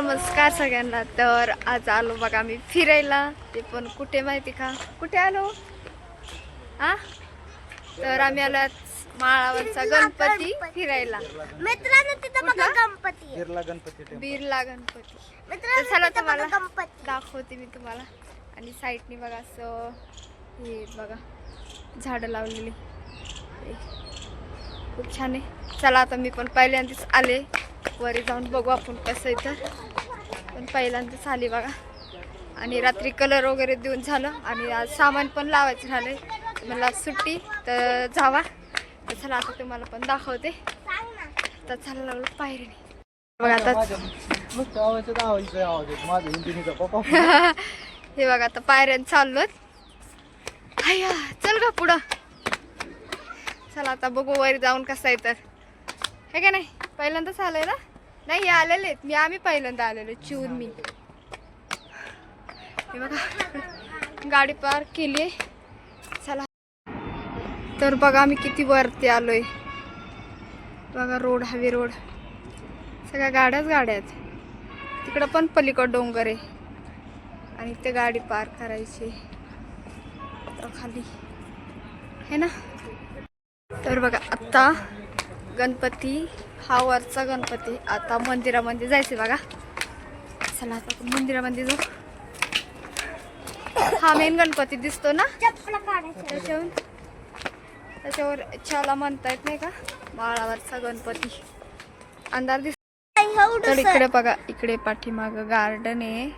नमस्कार सगळ्यांना. तर आज आलो बघा मी फिरायला. ते पण कुठे माहिती का? कुठे आलो? हा? तर आम्ही आलो माळावरचा गणपती फिरायला. मित्रांनो तिथं बघा कुठला? गणपती आहे. बिर्ला गणपती बीरला गणपती. मित्रांनो तर चला तुम्हाला गणपती. दाखवते मी तुम्हाला. आणि साईडनी बघा असं हे बघा झाडं लावलेली. खूप छान आहे. चला आता मी पण पहिल्यांदाच आले. वरी जाऊन बघू आपण कसं आहे तर पण पहिल्यांदाच आली बघा. आणि रात्री कलर वगैरे देऊन झालं. आणि आज सामान पण लावायचं झालंय. मला सुट्टी तर जावा. तर चला आता तुम्हाला पण दाखवते. तर चला लागलो पायरीने बघा आता हे बघा आता पायऱ्यान चाललोत हाया चल का पुढं. चला आता बघू वर जाऊन कसं आहे तर. हे का नाही? पहिल्यांदाच आलंय ना? नाही आलेले आहेत. मी आम्ही पहिल्यांदा आलेलो चिवून मी. हे बघा. गाडी पार्क केली आहे चला. तर बघा आम्ही किती वरती आलोय. बघा रोड हवी रोड. सगळ्या गाड्याच गाड्या आहेत. तिकडं पण पलीकड डोंगर आहे. आणि ते गाडी पार करायची तर खाली. हे ना? तर बघा आत्ता गणपती हा वरचा गणपती आता मंदिरामध्ये जायचे बघा. चला आता आपण मंदिरामध्ये जाऊ. हा मेन गणपती दिसतो ना? त्याच्यावर त्याच्यावर छाला म्हणता येत नाही का? माळावरचा गणपती. अंधार दिस तर इकडे बघा इकडे पाठीमाग गार्डन आहे.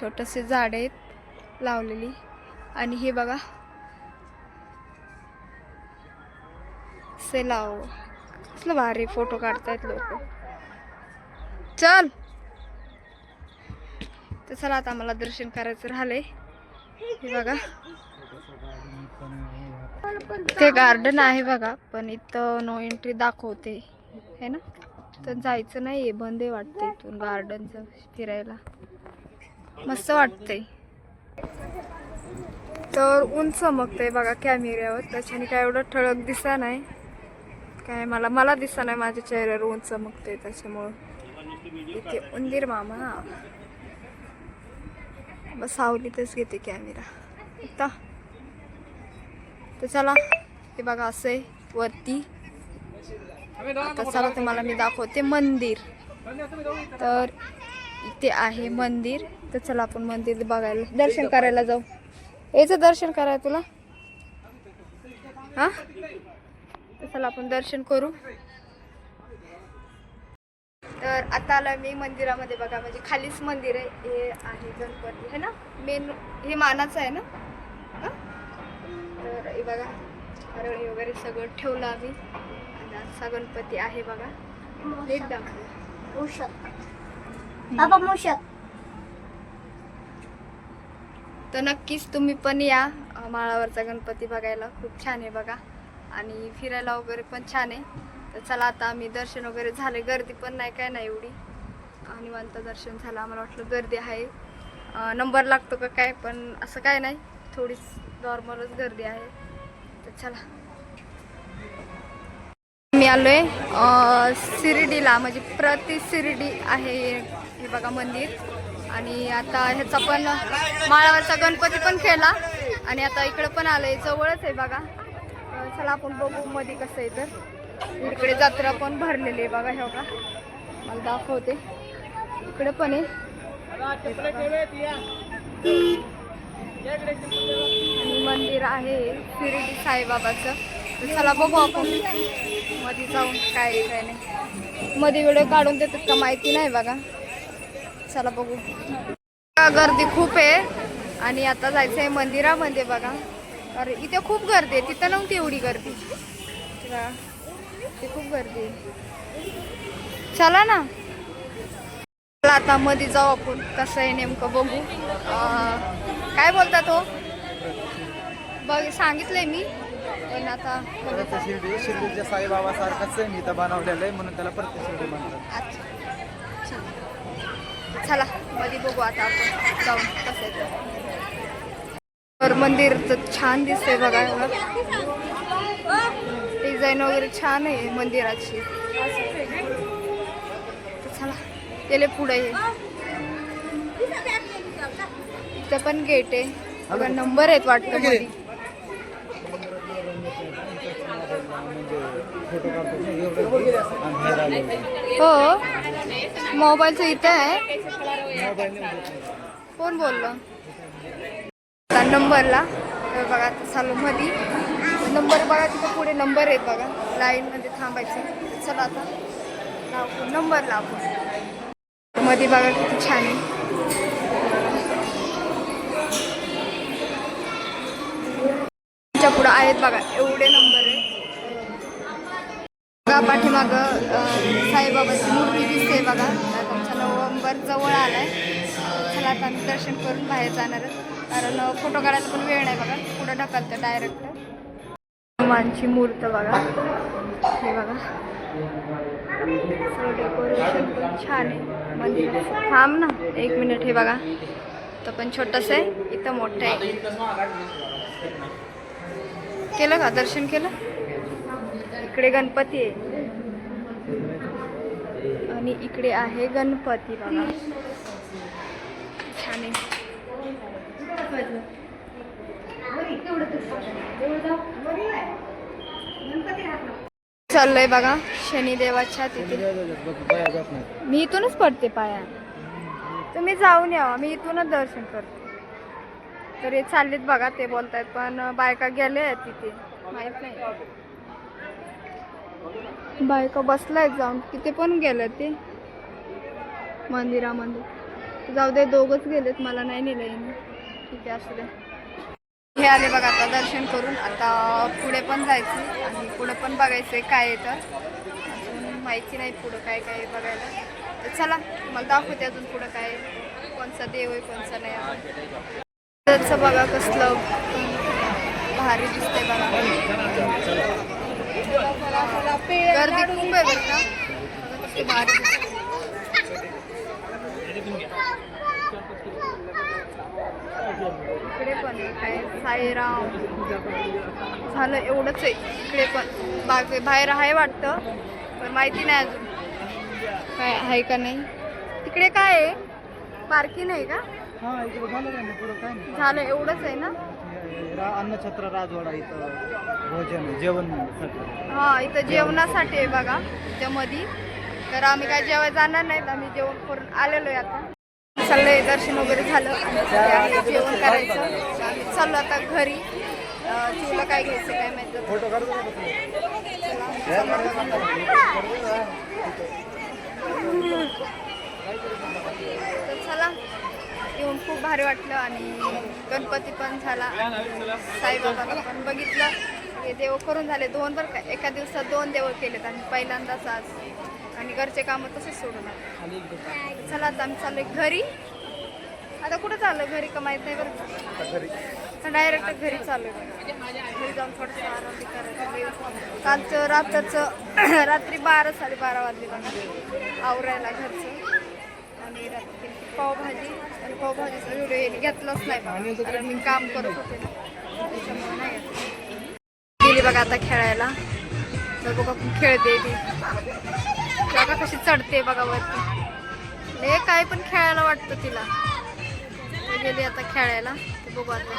छोटसे झाड आहेत लावलेली. आणि हे बघा. से लाव कसलं भारी फोटो काढतायत लोक. चल. तर चला आता मला दर्शन करायचं राहिलंय. हे बघा. ते गार्डन आहे बघा पण इथं नो एंट्री दाखवते. है ना? तर जायचं नाही आहे बंद आहे वाटतं इथून गार्डनचं फिरायला. मस्त वाटतंय. तर ऊन चमकतंय बघा कॅमेऱ्यावर त्याच्याने काय एवढं ठळक दिसा नाही. काय मला मला दिसा नाही माझ्या चेहऱ्यावर ऊन चमकते त्याच्यामुळं. इथे उंदीर मामा. बस सावलीतच घेते कॅमेरा आता तर चला ते बघा असं आहे वरती. आता चला तुम्हाला मी दाखवते मंदिर. तर इथे आहे मंदिर. तर चला आपण मंदिर बघायला दर्शन करायला जाऊ. यायचं दर्शन करायला तुला? हां? चला आपण दर्शन करू. तर आता आला मी मंदिरामध्ये बघा म्हणजे खालीच मंदिर आहे हे आहे गणपती है ना? मेन हे मानाचं आहे ना? तर हे बघा हरळी वगैरे सगळं ठेवलं आम्ही. आणि असा गणपती आहे बघा. नीट दाखव. मूषक बाबा मूषक तर नक्कीच तुम्ही पण या माळावरचा गणपती बघायला. खूप छान आहे बघा. आणि फिरायला वगैरे पण छान आहे. तर चला आता आम्ही दर्शन वगैरे झाले. गर्दी पण नाही काय नाही एवढी. आणि निवांत दर्शन झालं. आम्हाला वाटलं गर्दी आहे. नंबर लागतो का काय पण असं काय नाही. थोडीच नॉर्मलच गर्दी आहे. तर चला. मी आलो आहे शिर्डीला. म्हणजे प्रति शिर्डी आहे हे बघा मंदिर. आणि आता ह्याचा पण माळावरचा गणपती पण केला. आणि आता इकडं पण आलं आहे जवळच आहे बघा. चला आपण बघू मध्ये कसं आहे तर. इकडे जत्रा पण भरलेली आहे बघा हे बघा. मला दाखवते. इकडे पण आहे. आणि मंदिर आहे शिर्डी साईबाबाचं. तर चला बघू आपण मध्ये जाऊन काय आहे, काय नाही. मध्ये व्हिडिओ काढून देतात का माहिती नाही बघा. चला बघू. गर्दी खूप आहे. आणि आता जायचं आहे मंदिरामध्ये बघा. अरे इथे खूप गर्दी आहे. तिथं नव्हती एवढी गर्दी. इथे खूप गर्दी चला ना. चला आता मध्ये जाऊ आपण. कसं आहे नेमकं बघू. काय बोलतात हो बघ सांगितलंय मी. पण आता शिर्डी शिर्डीच्या साईबाबा सारखाच आहे मी इथं बनवलेलं आहे म्हणून त्याला परत शिर्डी म्हणतात. अच्छा. चला. मध्ये बघू आता आपण. जाऊन कसं आहे ते. तर मंदिर तर छान दिसतंय बघा डिझाईन वगैरे छान आहे मंदिराची. चला गेले पुढे हे इथं पण गेट आहे. बघा नंबर आहेत वाटतं हो मोबाईलचं इथं आहे. कोण बोललं? नंबरला. तर बघा चालू मधी. नंबर बघा तिथं पुढे नंबर आहेत बघा. लाईनमध्ये थांबायचं. चला आता. लावू नंबर लावू मध्ये बघा किती छान आहे. पुढं आहेत बघा एवढे नंबर आहे बघा पाठीमाग साईबाबाची मूर्ती दिसते बघा. तुमचा नोव्हेंबर जवळ आलाय. चला आता आम्ही दर्शन करून बाहेर जाणार कारण फोटो काढायला पण वेळ नाही बघा. पुढं ढकलतं डायरेक्ट हनुमानची मूर्त बघा. हे बघा. डेकोरेशन पण छान आहे. मंदिर. थांब ना. एक मिनिट हे बघा. तो पण छोटंसं आहे. इथं मोठं आहे. केलं का? दर्शन केलं? इकडे गणपती आहे. आणि इकडे आहे गणपती बघा. छान आहे. चाललंय बघा शनिदेवाच्या तिथे. मी इथूनच पडते पाया. तुम्ही जाऊन यावा. मी इथूनच दर्शन करते. तर हे चाललेत बघा ते बोलतायत पण बायका गेले आहेत तिथे. माहीत नाही. बायका बसलाय जाऊन. तिथे पण गेले ते. मंदिरामध्ये. जाऊ दे दोघच गेलेत. मला नाही नेलं यांनी. ठीक आहे असू दे. हे आले बघा आता दर्शन करून. आता पुढे पण जायचं आणि पुढे पण बघायचं काय आहे तर. अजून माहिती नाही पुढं काय काय बघायला. तर चला मला दाखवते अजून पुढं काय कोणचा देव आहे कोणचा नाही आहे. त्याचं बघा कसलं भारी दिसतंय बघा. गर्दी खूप आहे बरं का? बघा कसली भारी इकडे पण काय साईराम. झालं एवढंच आहे इकडे पण. बाकी बाहेर आहे वाटतं पण माहिती नाही अजून. काय आहे का नाही? तिकडे काय आहे? पार्किंग आहे का? हा इकडे झालं एवढंच आहे ना? रा- अन्नछत्र राजवाडा इथं भोजन आहे, जेवणसाठी हा इथं जेवणासाठी आहे बघा त्यामध्ये. तर आम्ही काय जेवायला जाणार नाहीत आम्ही जेवण करून आलेलो आहे आता. चाललंय दर्शन वगैरे झालं. आणि जेवण करायचं. चाललो आता घरी. चिवला काय घ्यायचं काय माहिती चला येऊन खूप भारी वाटलं आणि गणपती पण झाला. साईबाबाला पण बघितलं. हे देव करून झाले दोन बरं का. एका दिवसात दोन देव केलेत आणि पहिल्यांदाच आज. आणि घरचे कामं तसेच सोडून आले. चला आता आम्ही चाललोय घरी. आता कुठं चाललं घरी का माहीत नाही बरं. डायरेक्ट घरी. चालू घरी जाऊन थोडंसं आराम करायचं. कालचं रात्रचं रात्री बारा साडेबारा वाजले बघा. आवरायला घरचं. आणि रात्री पावभाजी. आणि पावभाजीचा व्हिडिओ येईल घेतलाच नाही कारण मी काम करत होते ना. त्याच्यामुळे नाही. गेली बघा आता खेळायला. तर बघा खूप खेळते ती. बघा कशी चढते बघा वरती. लय काय पण खेळायला वाटतं तिला. गेली आता खेळायला. तर बघू आता.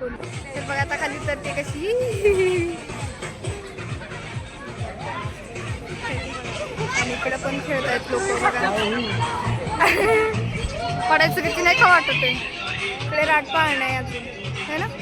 तर बघा आता खाली चढते कशी. आणि इकडे पण खेळत आहेत लोक बघा. पडायचं किती नाही का वाटत आहे. इकडे राट पाळणं आहे अजून